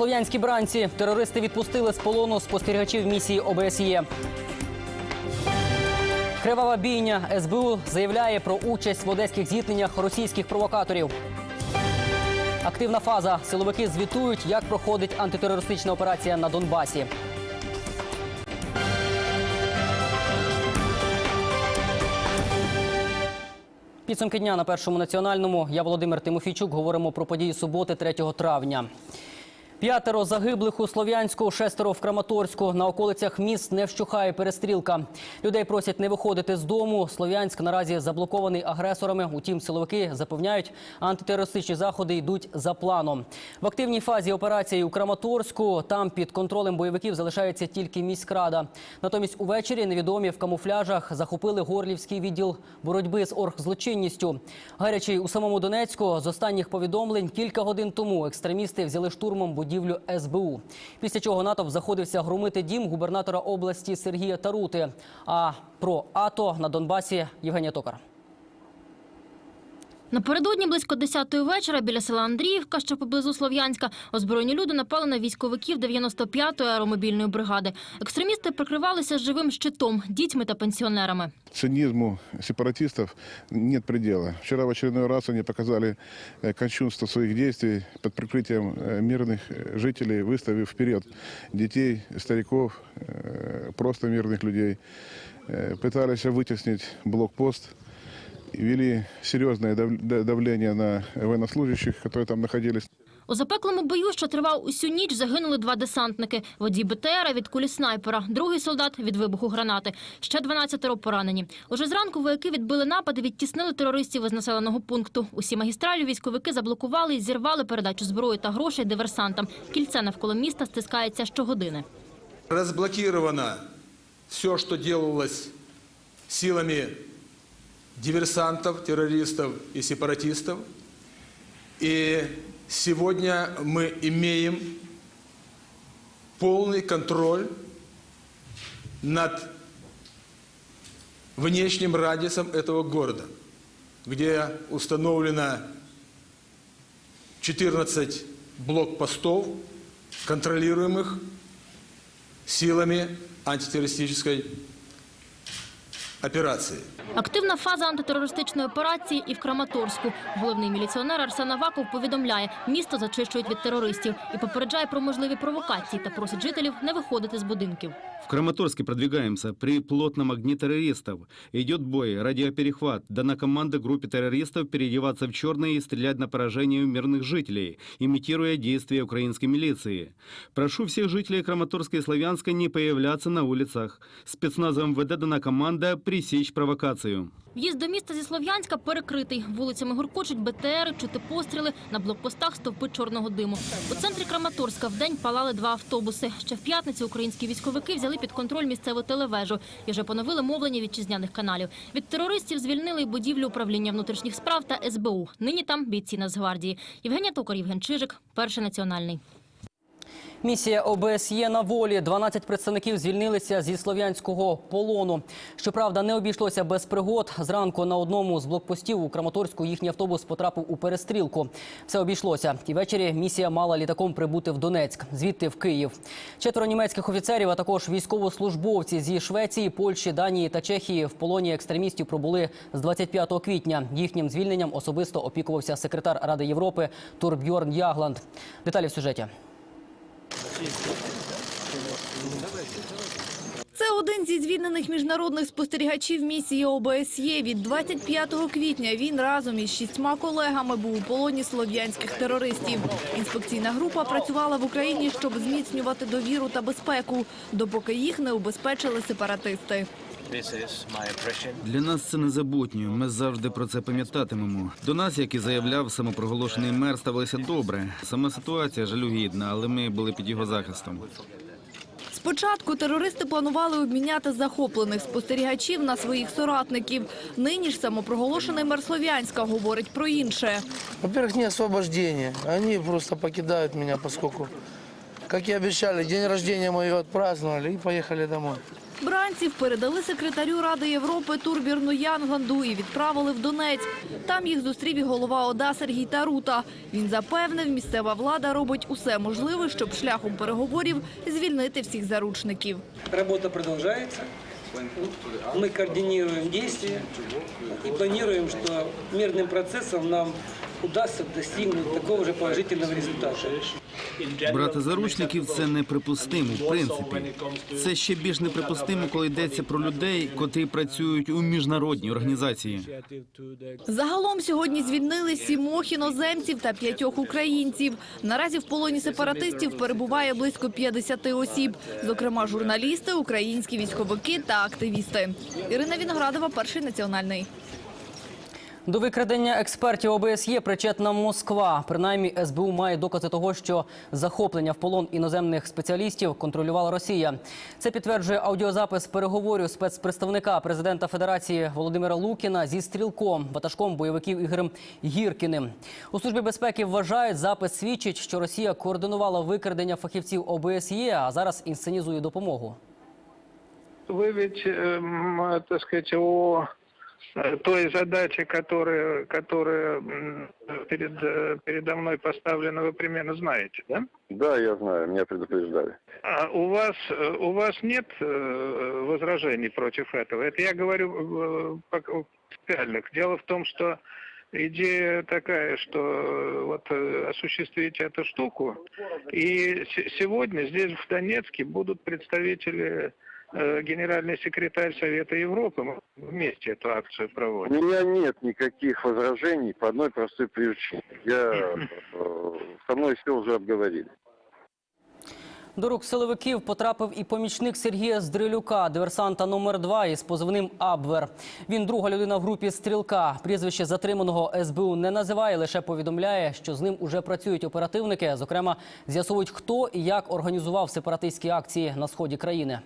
слов'янській бранці терористи відпустили з полону спостерігачів місії ОБСЄ. Кривава бійня СБУ заявляє про участь в одеських зіткненнях російських провокаторів. Активна фаза. Силовики звітують, як проходить антитерористична операція на Донбасі. Підсумки дня на першому національному. Я Володимир Тимофійчук. Говоримо про події суботи 3 травня. П'ятеро загиблих у Слов'янську, шестеро в Краматорську. На околицях міст не вщухає перестрілка. Людей просять не виходити з дому. Слов'янськ наразі заблокований агресорами. Утім, силовики запевняють, антитерористичні заходи йдуть за планом. В активній фазі операції у Краматорську там під контролем бойовиків залишається тільки міськрада. Натомість увечері невідомі в камуфляжах захопили горлівський відділ боротьби з оргзлочинністю. Гарячий у самому Донецьку з останніх повідомлень кілька годин тому екстремісти взяли штурмом будівлю СБУ. Після чого натовп заходився громити дім губернатора області Сергія Тарути. А про АТО на Донбасі Євгенія Токар. Напередодні близько 10-ї вечора біля села Андріївка, що поблизу Слов'янська, озброєні люди напали на військовиків 95-ї аеромобільної бригади. Екстремісти прикривалися живим щитом, дітьми та пенсіонерами. Цинизму сепаратистов нет предела. Вчера в очередной раз они показали э, кощунство своих действий под прикрытием э, мирных э, жителей, выставив вперед детей, стариков, э, просто мирных людей. Э, Пытались вытеснить блокпост и вели серьезное дав- да- давление на военнослужащих, которые там находились. У запеклому бою, що тривав усю ніч, загинули два десантники. Водій БТРа від кулі снайпера, другий солдат від вибуху гранати. Ще 12 поранені. Уже зранку вояки відбили напади, відтіснили терористів із населеного пункту. Усі магістралі військовики заблокували і зірвали передачу зброї та грошей диверсантам. Кільце навколо міста стискається щогодини. разблокировано все, что делалось силами диверсантов, террористов и сепаратистов. И сегодня мы имеем полный контроль над внешним радиусом этого города, где установлено 14 блокпостов, контролируемых силами антитеррористической операции. Активна фаза антитерористичної операції і в Краматорську. Головний міліціонер Арсен Аваков повідомляє, місто зачищують від терористів і попереджає про можливі провокації та просить жителів не виходити з будинків. В Краматорске продвигаемся при плотном огне террористов. Идет бой, радиоперехват. Дана команда группе террористов переодеваться в черное и стрелять на поражение мирных жителей, имитируя действия украинской милиции. Прошу всех жителей Краматорска и Славянска не появляться на улицах. Спецназом МВД дана команда пресечь провокацию. В'їзд до міста зі Слов'янська перекритий. Вулицями гуркочуть БТРи, чути постріли, на блокпостах стовпи чорного диму. У центрі Краматорська вдень палали два автобуси. Ще в п'ятницю українські військовики взяли під контроль місцеву телевежу і вже поновили мовлення вітчизняних каналів. Від терористів звільнили й будівлю управління внутрішніх справ та СБУ. Нині там бійці Нацгвардії. Євгенія Токар, Євген Чижик, перший національний. Місія ОБСЄ на волі. 12 представників звільнилися зі слов'янського полону. Щоправда, не обійшлося без пригод. Зранку на одному з блокпостів у Краматорську їхній автобус потрапив у перестрілку. Все обійшлося. І ввечері місія мала літаком прибути в Донецьк, звідти в Київ. Четверо німецьких офіцерів, а також військовослужбовці зі Швеції, Польщі, Данії та Чехії в полоні екстремістів пробули з 25 квітня. Їхнім звільненням особисто опікувався секретар Ради Європи Турбьорн Ягланд. Деталі в сюжеті. Це один зі звільнених міжнародних спостерігачів місії ОБСЄ. Від 25 квітня він разом із шістьма колегами був у полоні слов'янських терористів. Інспекційна група працювала в Україні, щоб зміцнювати довіру та безпеку, допоки їх не убезпечили сепаратисти. Для нас це незабутньо. Ми завжди про це пам'ятатимемо. До нас, як і заявляв самопроголошений мер, ставилися добре. Сама ситуація жалюгідна, але ми були під його захистом. Спочатку терористи планували обміняти захоплених спостерігачів на своїх соратників. Нині ж самопроголошений мер Слов'янська говорить про інше. Во-первых, не освобождение. Они просто покидают меня, поскольку, как и обещали, день рождения моего отпраздновали и поехали домой. Бранців передали секретарю Ради Європи Турбірну Янгланду і відправили в Донецьк. Там їх зустрів і голова ОДА Сергій Тарута. Він запевнив, місцева влада робить усе можливе, щоб шляхом переговорів звільнити всіх заручників. Работа продолжается. Мы координируем действия и планируем, что мирным процессом нам удастся достигнуть такого же положительного результата. Брати заручників це неприпустимо, в принципі. Це ще більш неприпустимо, коли йдеться про людей, котрі працюють у міжнародній організації. Загалом сьогодні звільнили сімох іноземців та п'ятьох українців. Наразі в полоні сепаратистів перебуває близько 50 осіб, зокрема журналісти, українські військовики та активісти. Ірина Віноградова, перший національний. До викрадення експертів ОБСЄ причетна Москва. Принаймні, СБУ має докази того, що захоплення в полон іноземних спеціалістів контролювала Росія. Це підтверджує аудіозапис переговорів спецпредставника президента Федерації Володимира Лукіна зі стрілком, ватажком бойовиків Ігорем Гіркіним. У службі безпеки вважають, запис свідчить, що Росія координувала викрадення фахівців ОБСЄ, а зараз інсценізує допомогу. Вы ведь, эм, так сказать, о э, той задаче, которая, которая перед, э, передо мной поставлена, вы примерно знаете, да? Да, я знаю, меня предупреждали. А у вас, э, у вас нет э, возражений против этого? Это я говорю э, специальных. Дело в том, что идея такая, что э, вот э, осуществить эту штуку, и се- сегодня здесь в Донецке будут представители э, генеральный секретарь Совета Европы. Мы вместе эту акцию У проводим. меня нет никаких возражений по одной простой причине. Я, э, со мной все уже обговорили. До рук силовиків потрапив і помічник Сергія Здрилюка, диверсанта номер 2 із позивним Абвер. Він друга людина в групі стрілка. Прізвище затриманого СБУ не називає, лише повідомляє, що з ним уже працюють оперативники. Зокрема, з'ясовують, хто і як організував сепаратистські акції на сході країни.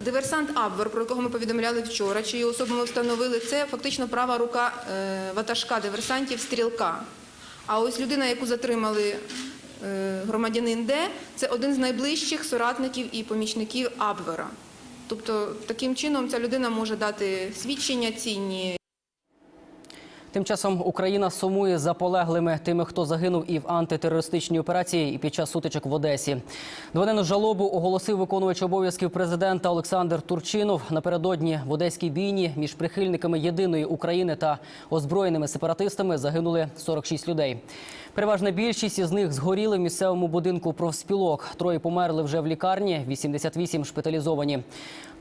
Диверсант Абвер, про якого ми повідомляли вчора, чиї особи ми встановили, це фактично права рука е, ватажка диверсантів стрілка. А ось людина, яку затримали е, громадянин Д, це один з найближчих соратників і помічників Абвера. Тобто таким чином ця людина може дати свідчення цінні Тим часом Україна сумує за полеглими тими, хто загинув і в антитерористичній операції, і під час сутичок в Одесі. Дводенну жалобу оголосив виконувач обов'язків президента Олександр Турчинов. Напередодні в одеській бійні між прихильниками єдиної України та озброєними сепаратистами загинули 46 людей. Переважна більшість із них згоріли в місцевому будинку профспілок. Троє померли вже в лікарні, 88 шпиталізовані.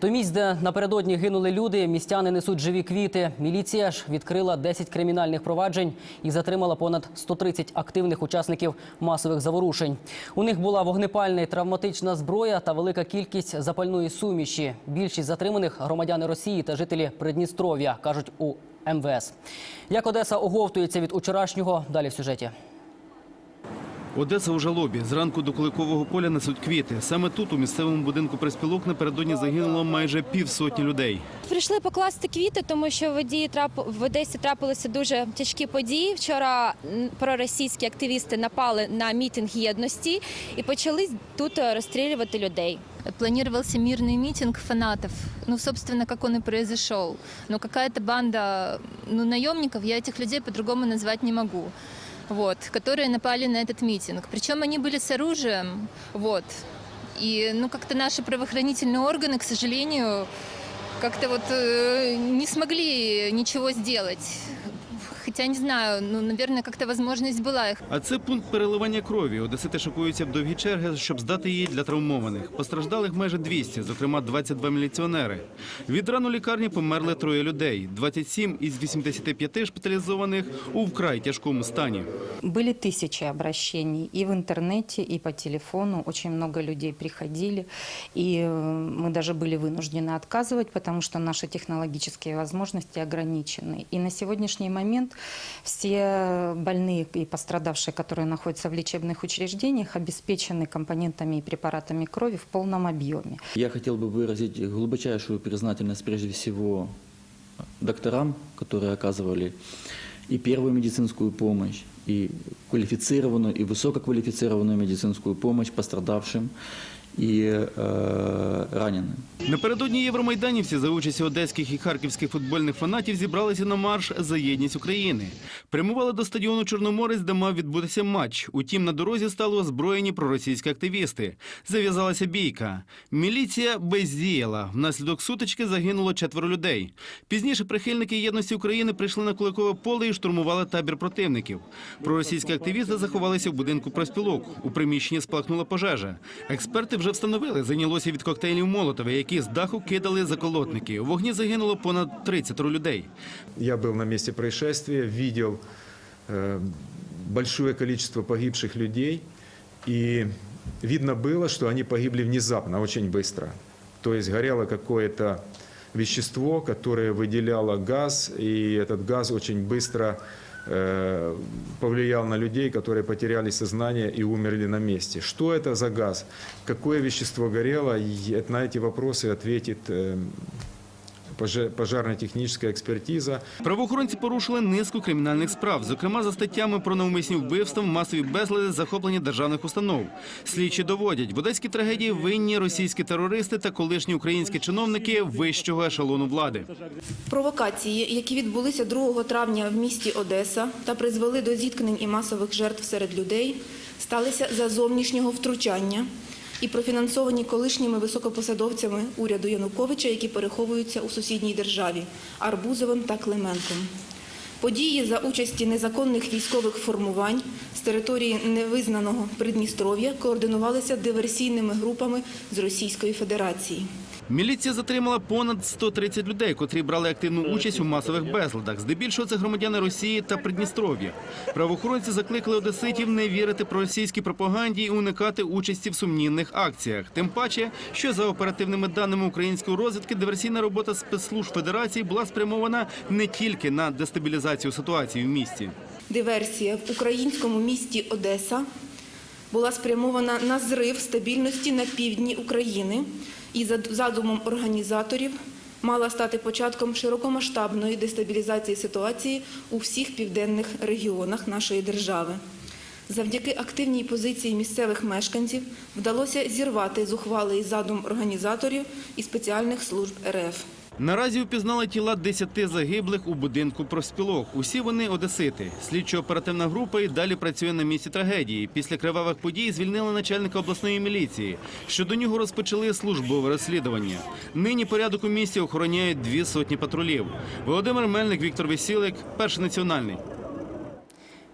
До місць, де напередодні гинули люди, містяни несуть живі квіти. Міліція ж відкрила 10 кримінальних проваджень і затримала понад 130 активних учасників масових заворушень. У них була вогнепальна і травматична зброя та велика кількість запальної суміші. Більшість затриманих громадяни Росії та жителі Придністров'я кажуть у МВС. Як Одеса оговтується від учорашнього? Далі в сюжеті. Одеса у жалобі. Зранку до Куликового поля несуть квіти. Саме тут, у місцевому будинку приспілок, напередодні загинуло майже півсотні людей. Прийшли покласти квіти, тому що в Одесі, трап... в Одесі трапилися дуже тяжкі події. Вчора проросійські активісти напали на мітинг єдності і почали тут розстрілювати людей. Планировался мирный митинг фанатов. Ну, собственно, как он и произошел. Но какая-то банда ну, наемников, я этих людей по-другому назвать не могу, вот, которые напали на этот митинг. Причем они были с оружием, вот. И, ну, как-то наши правоохранительные органы, к сожалению, как-то вот э, не смогли ничего сделать. Хотя, не знаю, ну, наверное, как-то возможность была их А це пункт переливання крові. Одесити шокуються в довгі черги, щоб здати її для травмованих. Постраждалих майже 200, зокрема 22 міліціонери. Від рану лікарні померли троє людей. 27 із 85 шпиталізованих у вкрай тяжкому стані. Были тысячи обращений и в интернете, и по телефону. Очень много людей приходили. И э, мы даже были вынуждены отказывать, потому что наши технологические возможности ограничены. И на сегодняшний момент все больные и пострадавшие, которые находятся в лечебных учреждениях, обеспечены компонентами и препаратами крови в полном объеме. Я хотел бы выразить глубочайшую признательность прежде всего докторам, которые оказывали и первую медицинскую помощь, и квалифицированную, и высококвалифицированную медицинскую помощь пострадавшим. и э, ранены. Напередодні євромайданівці за участі одеських і харківських футбольних фанатів зібралися на марш за єдність України. Прямували до стадіону Чорноморець, де мав відбутися матч. Утім, на дорозі стали озброєні проросійські активісти. Зав'язалася бійка. Міліція бездіяла. Внаслідок сутички загинуло четверо людей. Пізніше прихильники єдності України прийшли на Куликове поле і штурмували табір противників. Проросійські активісти заховалися в будинку проспілок. У приміщенні спалахнула пожежа. Експерти вже встановили, зайнялося від коктейлів Молотова, які з даху кидали заколотники. У вогні загинуло понад 30 людей. Я был на месте происшествия, видел э, большое количество погибших людей, и видно было, что они погибли внезапно, очень быстро. То есть горело какое-то вещество, которое выделяло газ, и этот газ очень быстро э, повлиял на людей, которые потеряли сознание и умерли на месте. Что это за газ? Какое вещество горело? И на эти вопросы ответит э, поже- пожарно-техническая. Правоохоронці порушили низку кримінальних справ, зокрема за статтями про навмисні вбивства, масові безлади, захоплення державних установ. Слідчі доводять, в одеській трагедії винні російські терористи та колишні українські чиновники вищого ешелону влади. Провокації, які відбулися 2 травня в місті Одеса та призвели до зіткнень і масових жертв серед людей, сталися за зовнішнього втручання і профінансовані колишніми високопосадовцями уряду Януковича, які переховуються у сусідній державі Арбузовим та Клименком. Події за участі незаконних військових формувань з території невизнаного Придністров'я координувалися диверсійними групами з Російської Федерації. Міліція затримала понад 130 людей, котрі брали активну участь у масових безладах. Здебільшого це громадяни Росії та Придністров'я. Правоохоронці закликали одеситів не вірити проросійській пропаганді і уникати участі в сумнівних акціях. Тим паче, що за оперативними даними української розвідки, диверсійна робота спецслужб Федерації була спрямована не тільки на дестабілізацію ситуації в місті. Диверсія в українському місті Одеса була спрямована на зрив стабільності на півдні України і за задумом організаторів мала стати початком широкомасштабної дестабілізації ситуації у всіх південних регіонах нашої держави. Завдяки активній позиції місцевих мешканців вдалося зірвати зухвалий задум організаторів і спеціальних служб РФ. Наразі упізнали тіла 10 загиблих у будинку профспілок. Усі вони одесити. Слідчо-оперативна група і далі працює на місці трагедії. Після кривавих подій звільнили начальника обласної міліції. Щодо нього розпочали службове розслідування. Нині порядок у місті охороняють дві сотні патрулів. Володимир Мельник, Віктор Весілик, перший національний.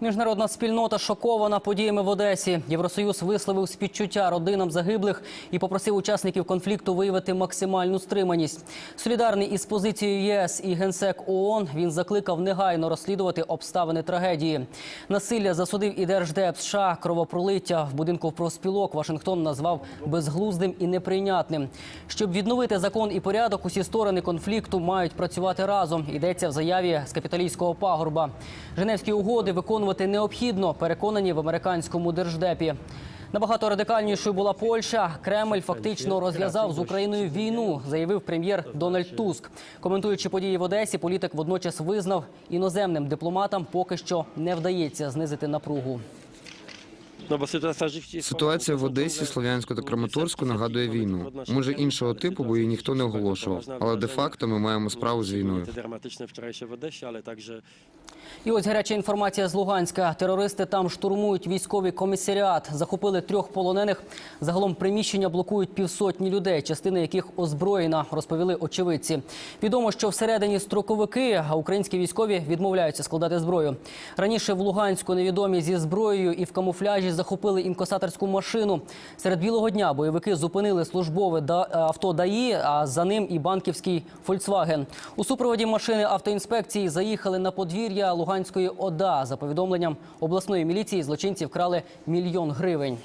Міжнародна спільнота шокована подіями в Одесі. Євросоюз висловив співчуття родинам загиблих і попросив учасників конфлікту виявити максимальну стриманість. Солідарний із позицією ЄС і генсек ООН він закликав негайно розслідувати обставини трагедії. Насилля засудив і держдеп США. Кровопролиття в будинку профспілок Вашингтон назвав безглуздим і неприйнятним. Щоб відновити закон і порядок, усі сторони конфлікту мають працювати разом. Йдеться в заяві з капіталійського пагорба. Женевські угоди виконувати необхідно, переконані в американському держдепі. Набагато радикальнішою була Польща. Кремль фактично розв'язав з Україною війну, заявив прем'єр Дональд Туск. Коментуючи події в Одесі, політик водночас визнав іноземним дипломатам поки що не вдається знизити напругу. Ситуація в Одесі, Слов'янську та Краматорську нагадує війну. Може іншого типу, бо її ніхто не оголошував. Але де-факто ми маємо справу з війною. І ось гаряча інформація з Луганська. Терористи там штурмують військовий комісаріат, захопили трьох полонених. Загалом приміщення блокують півсотні людей, частина яких озброєна, розповіли очевидці. Відомо, що всередині строковики, а українські військові відмовляються складати зброю. Раніше в Луганську невідомі зі зброєю і в камуфляжі захопили інкосаторську машину. Серед білого дня бойовики зупинили службове да- авто ДАІ, а за ним і банківський «Фольксваген». У супроводі машини автоінспекції заїхали на подвір'я Луганської ОДА. За повідомленням обласної міліції, злочинці вкрали мільйон гривень.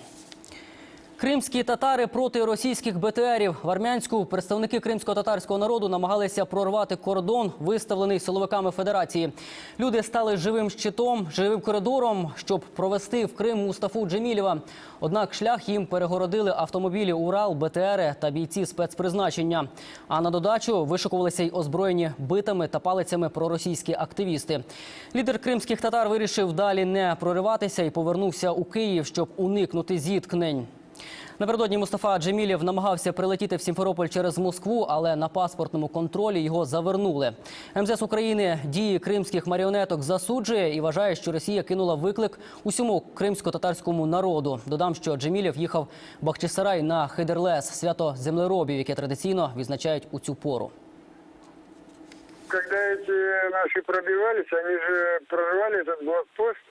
Кримські татари проти російських БТРів в Армянську представники кримсько-татарського народу намагалися прорвати кордон, виставлений силовиками Федерації. Люди стали живим щитом, живим коридором, щоб провести в Крим Мустафу Джемілєва. Однак шлях їм перегородили автомобілі Урал, БТРи та бійці спецпризначення. А на додачу вишикувалися й озброєні битами та палицями проросійські активісти. Лідер кримських татар вирішив далі не прориватися і повернувся у Київ, щоб уникнути зіткнень. Напередодні Мустафа Джемілєв намагався прилетіти в Сімферополь через Москву, але на паспортному контролі його завернули. МЗС України дії кримських маріонеток засуджує і вважає, що Росія кинула виклик усьому кримсько-татарському народу. Додам, що Джемілєв їхав Бахчисарай на Хидерлес, свято землеробів, яке традиційно відзначають у цю пору. Когда эти наши пробивались, они же прорвали этот блокпост,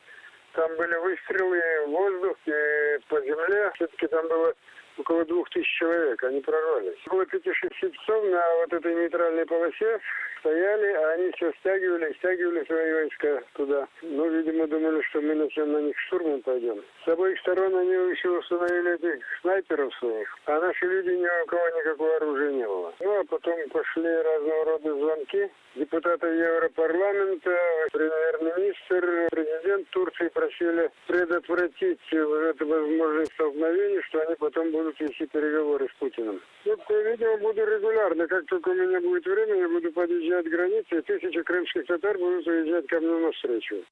там были выстрелы в воздух и по земле, все-таки там было около двух тысяч человек, они прорвались. Около пяти-шести часов на вот этой нейтральной полосе стояли, а они все стягивали, стягивали свои войска туда. Ну, видимо, думали, что мы начнем на них штурмом пойдем. С обоих сторон они еще установили этих снайперов своих, а наши люди ни у кого никакого оружия не было. Ну, а потом пошли разного рода звонки. Депутаты Европарламента, премьер-министр, президент Турции просили предотвратить это возможное столкновение, что они потом будут вести переговоры с Путиным. Ну, видимо, буду регулярно. Как только у меня будет время, я буду подъезжать к границе, и тысячи крымских татар будут уезжать ко мне навстречу.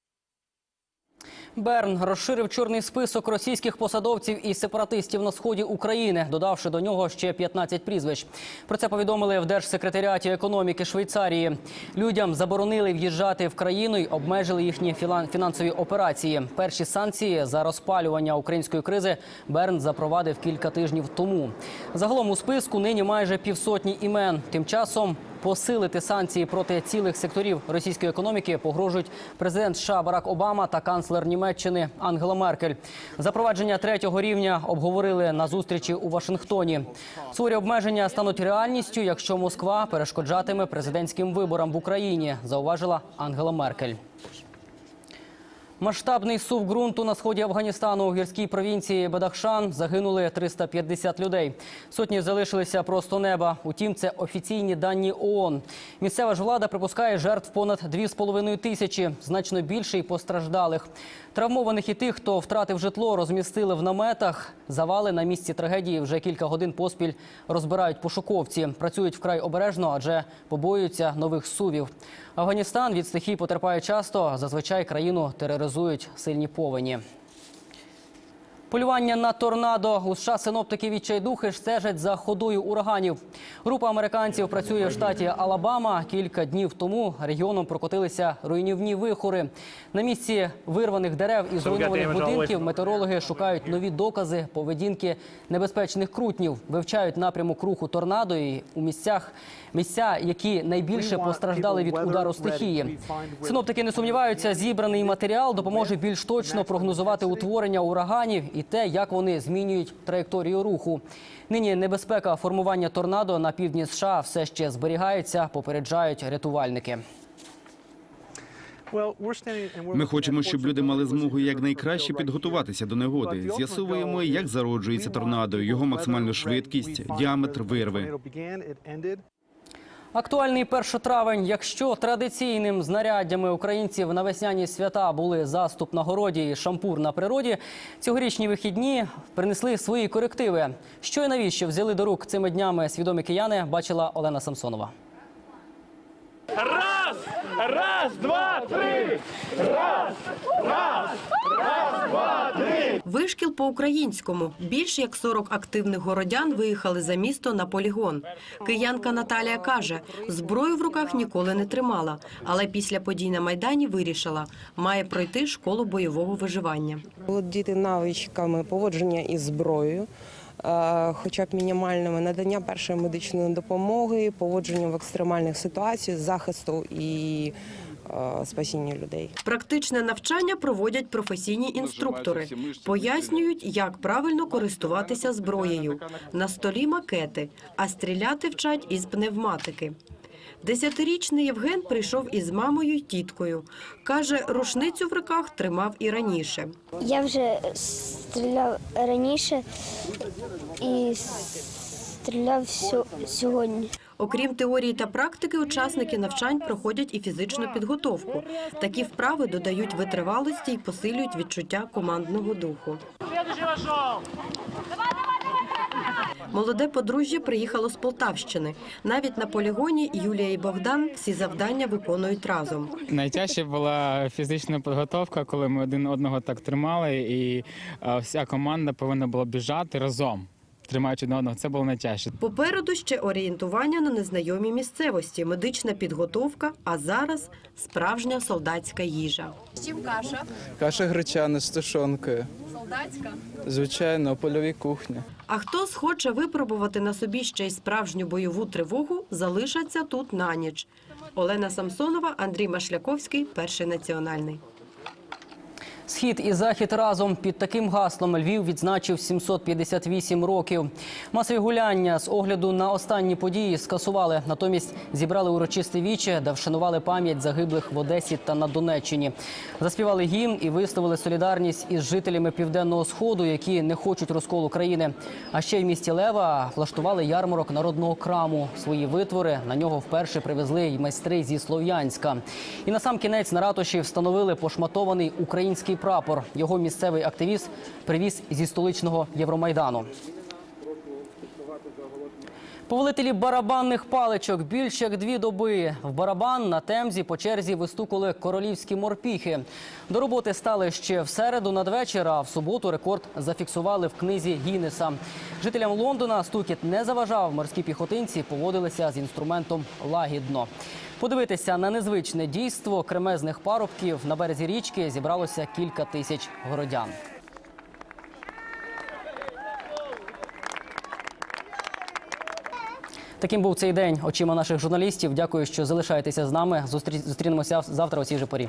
Берн розширив чорний список російських посадовців і сепаратистів на сході України, додавши до нього ще 15 прізвищ. Про це повідомили в Держсекретаріаті економіки Швейцарії. Людям заборонили в'їжджати в країну й обмежили їхні фінансові операції. Перші санкції за розпалювання української кризи Берн запровадив кілька тижнів тому. Загалом у списку нині майже півсотні імен. Тим часом Посилити санкції проти цілих секторів російської економіки погрожують президент США Барак Обама та канцлер Німеччини Ангела Меркель. Запровадження третього рівня обговорили на зустрічі у Вашингтоні. Суворі обмеження стануть реальністю, якщо Москва перешкоджатиме президентським виборам в Україні, зауважила Ангела Меркель. Масштабний сув ґрунту на сході Афганістану у гірській провінції Бадахшан загинули 350 людей. Сотні залишилися просто неба. Утім, це офіційні дані ООН. Місцева ж влада припускає жертв понад 2,5 тисячі, значно більше і постраждалих. Травмованих і тих, хто втратив житло, розмістили в наметах. Завали на місці трагедії вже кілька годин поспіль розбирають пошуковці. Працюють вкрай обережно, адже побоюються нових сувів. Афганістан від стихій потерпає часто. Зазвичай країну тероризують сильні повені. Полювання на торнадо у США синоптики відчайдухи стежать за ходою ураганів. Група американців працює в штаті Алабама. Кілька днів тому регіоном прокотилися руйнівні вихори. На місці вирваних дерев і зруйнованих будинків метеорологи шукають нові докази поведінки небезпечних крутнів, вивчають напрямок руху торнадо і у місцях місця, які найбільше постраждали від удару стихії. Синоптики не сумніваються, зібраний матеріал допоможе більш точно прогнозувати утворення ураганів і те, як вони змінюють траєкторію руху. Нині небезпека формування торнадо на півдні США все ще зберігається, попереджають рятувальники. Ми хочемо, щоб люди мали змогу якнайкраще підготуватися до негоди. З'ясовуємо, як зароджується торнадо, його максимальну швидкість, діаметр вирви. Актуальний 1 травень. Якщо традиційним знаряддями українців на весняні свята були заступ на городі і шампур на природі, цьогорічні вихідні принесли свої корективи. Що і навіщо взяли до рук цими днями свідомі кияни, бачила Олена Самсонова. Раз, раз, два, три. Раз, раз, раз, два, три. Вишкіл по-українському. Більш як 40 активних городян виїхали за місто на полігон. Киянка Наталія каже, зброю в руках ніколи не тримала, але після подій на Майдані вирішила, має пройти школу бойового виживання. Володіти навичками поводження із зброєю, е, хоча б мінімальними надання першої медичної допомоги, поводження в екстремальних ситуаціях, захисту і спасіння людей. Практичне навчання проводять професійні інструктори. Пояснюють, як правильно користуватися зброєю. На столі макети, а стріляти вчать із пневматики. Десятирічний Євген прийшов із мамою й тіткою. Каже, рушницю в руках тримав і раніше. Я вже стріляв раніше і стріляв сьогодні. Окрім теорії та практики, учасники навчань проходять і фізичну підготовку. Такі вправи додають витривалості і посилюють відчуття командного духу. Молоде подружжя приїхало з Полтавщини. Навіть на полігоні Юлія і Богдан всі завдання виконують разом. Найтяжче була фізична підготовка, коли ми один одного так тримали, і е, вся команда повинна була біжати разом. Тримаючи одне одного. Це було найтяжче. Попереду ще орієнтування на незнайомій місцевості, медична підготовка, а зараз справжня солдатська їжа. З чим каша? Каша гречана з тушонкою. Солдатська? Звичайно, польові кухні. А хто схоче випробувати на собі ще й справжню бойову тривогу, залишаться тут на ніч. Олена Самсонова, Андрій Машляковський, перший національний. Схід і захід разом під таким гаслом Львів відзначив 758 років. Масові гуляння з огляду на останні події скасували. Натомість зібрали урочисте віче, де вшанували пам'ять загиблих в Одесі та на Донеччині. Заспівали гімн і висловили солідарність із жителями південного сходу, які не хочуть розколу країни. А ще й в місті Лева влаштували ярмарок народного краму. Свої витвори на нього вперше привезли й майстри зі Слов'янська. І на сам кінець на ратуші встановили пошматований український прапор. Його місцевий активіст привіз зі столичного Євромайдану. Повелителі барабанних паличок більше як дві доби. В барабан на темзі по черзі вистукали королівські морпіхи. До роботи стали ще в середу надвечір, а в суботу рекорд зафіксували в книзі Гіннеса. Жителям Лондона стукіт не заважав. Морські піхотинці поводилися з інструментом лагідно. Подивитися на незвичне дійство кремезних парубків на березі річки зібралося кілька тисяч городян. Таким був цей день очима наших журналістів. Дякую, що залишаєтеся з нами. Зустрі- Зустрінемося завтра о цій же порі.